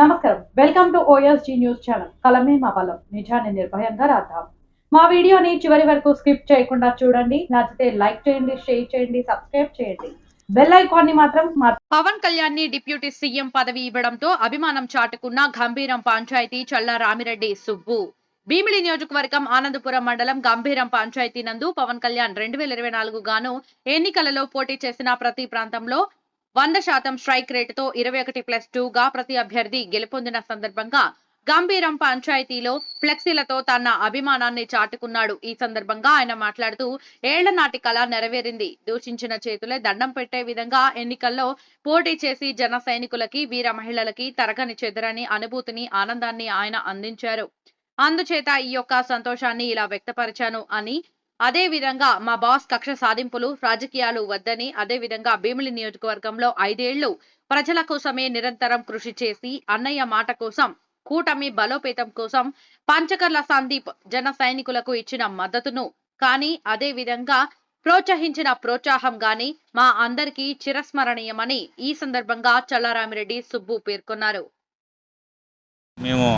నమస్కారం. Welcome to OSG news channel కలమే మా బలం. నిజాన్ని నిర్భయంగా రాద్దాం. మా వీడియోని చివరి వరకు స్కిప్ చేయకుండా చూడండి. నచ్చితే లైక్ చేయండి షేర్ చేయండి సబ్స్క్రైబ్ చేయండి. బెల్ ఐకాన్ని మాత్రం పవన్ కళ్యాణ్ని డిప్యూటీ సీఎం పదవి ఇవ్వడంతో అభిమానం చాటుకున్న గంభీరం పంచాయతీ చల్ల రామిరెడ్డి సుబ్బు. భీమిలి నియోజకవర్గం ఆనందపురం మండలం గంభీరం పంచాయతీ నందు పవన్ కళ్యాణ్ రెండు వేల ఇరవై నాలుగు గాను ఎన్నికలలో పోటీ చేసిన ప్రతి ప్రాంతంలో వంద శాతం స్ట్రైక్ రేటుతో ఇరవై ఒకటి ప్లస్ టూ గా ప్రతి అభ్యర్థి గెలుపొందిన సందర్భంగా గంభీరం పంచాయతీలో ఫ్లెక్సీలతో తన అభిమానాన్ని చాటుకున్నాడు. ఈ సందర్భంగా ఆయన మాట్లాడుతూ ఏళ్ళ నాటి కళ నెరవేరింది. దూషించిన చేతులే దండం పెట్టే విధంగా ఎన్నికల్లో పోటీ చేసి జన సైనికులకి వీర మహిళలకి తరగని చెదరని అనుభూతిని ఆనందాన్ని ఆయన అందించారు. అందుచేత ఈ యొక్క సంతోషాన్ని ఇలా వ్యక్తపరిచాను అని అదే విధంగా మా బాస్ కక్ష సాధింపులు రాజకీయాలు వద్దని అదే విధంగా భీమిలి నియోజకవర్గంలో ఐదేళ్ళు ప్రజల కోసమే నిరంతరం కృషి చేసి అన్నయ్య మాట కోసం కూటమి బలోపేతం కోసం పంచకర్ల సందీప్ జన సైనికులకు ఇచ్చిన మద్దతును కానీ అదే విధంగా ప్రోత్సహించిన ప్రోత్సాహం గాని మా అందరికీ చిరస్మరణీయమని ఈ సందర్భంగా చల్లారామిరెడ్డి సుబ్బు పేర్కొన్నారు. మేము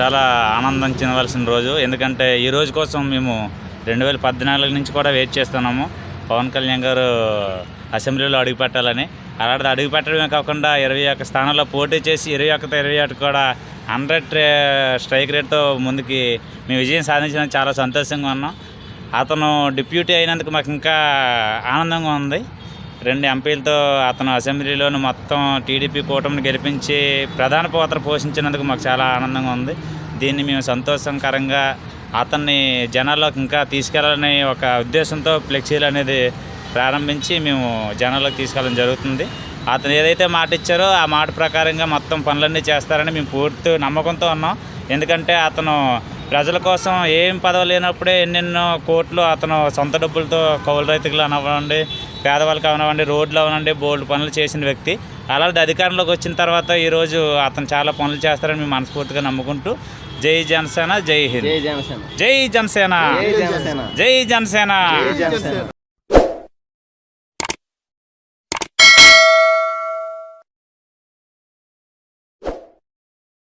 చాలా ఆనందం చెందవలసిన రోజు. ఎందుకంటే ఈ రోజు కోసం మేము రెండు వేల పద్నాలుగు నుంచి కూడా వెయిట్ చేస్తున్నాము. పవన్ కళ్యాణ్ గారు అసెంబ్లీలో అడుగుపెట్టాలని. అలాంటిది అడుగుపెట్టడమే కాకుండా ఇరవై ఒక్క స్థానంలో పోటీ చేసి ఇరవై ఒకటి ఇరవై ఒకటి కూడా హండ్రెడ్ స్ట్రైక్ రేట్తో ముందుకి మేము విజయం సాధించడానికి చాలా సంతోషంగా ఉన్నాం. అతను డిప్యూటీ అయినందుకు మాకు ఇంకా ఆనందంగా ఉంది. రెండు ఎంపీలతో అతను అసెంబ్లీలోని మొత్తం టీడీపీ కూటమిని గెలిపించి ప్రధాన పాత్ర పోషించినందుకు మాకు చాలా ఆనందంగా ఉంది. దీన్ని మేము సంతోషకరంగా అతన్ని జనాల్లోకి ఇంకా తీసుకెళ్ళాలని ఒక ఉద్దేశంతో ఫ్లెక్సీలు అనేది ప్రారంభించి మేము జనాల్లోకి తీసుకెళ్ళడం జరుగుతుంది. అతను ఏదైతే మాట ఇచ్చారో ఆ మాట ప్రకారంగా మొత్తం పనులన్నీ చేస్తారని మేము పూర్తి నమ్మకంతో ఉన్నాం. ఎందుకంటే అతను ప్రజల కోసం ఏం పదవి లేనప్పుడే ఎన్నెన్నో కోట్లు అతను సొంత డబ్బులతో కౌలు రైతులు అవనివ్వండి పేదవాళ్ళకి అవనివ్వండి రోడ్లు అవనండి బోల్డ్ పనులు చేసిన వ్యక్తి. అలాంటి అధికారంలోకి వచ్చిన తర్వాత ఈరోజు అతను చాలా పనులు చేస్తారని మేము మనస్ఫూర్తిగా నమ్ముకుంటూ జై జనసేన జై హింద్. జై జనసేన. జై జనసేన. జై జనసేన.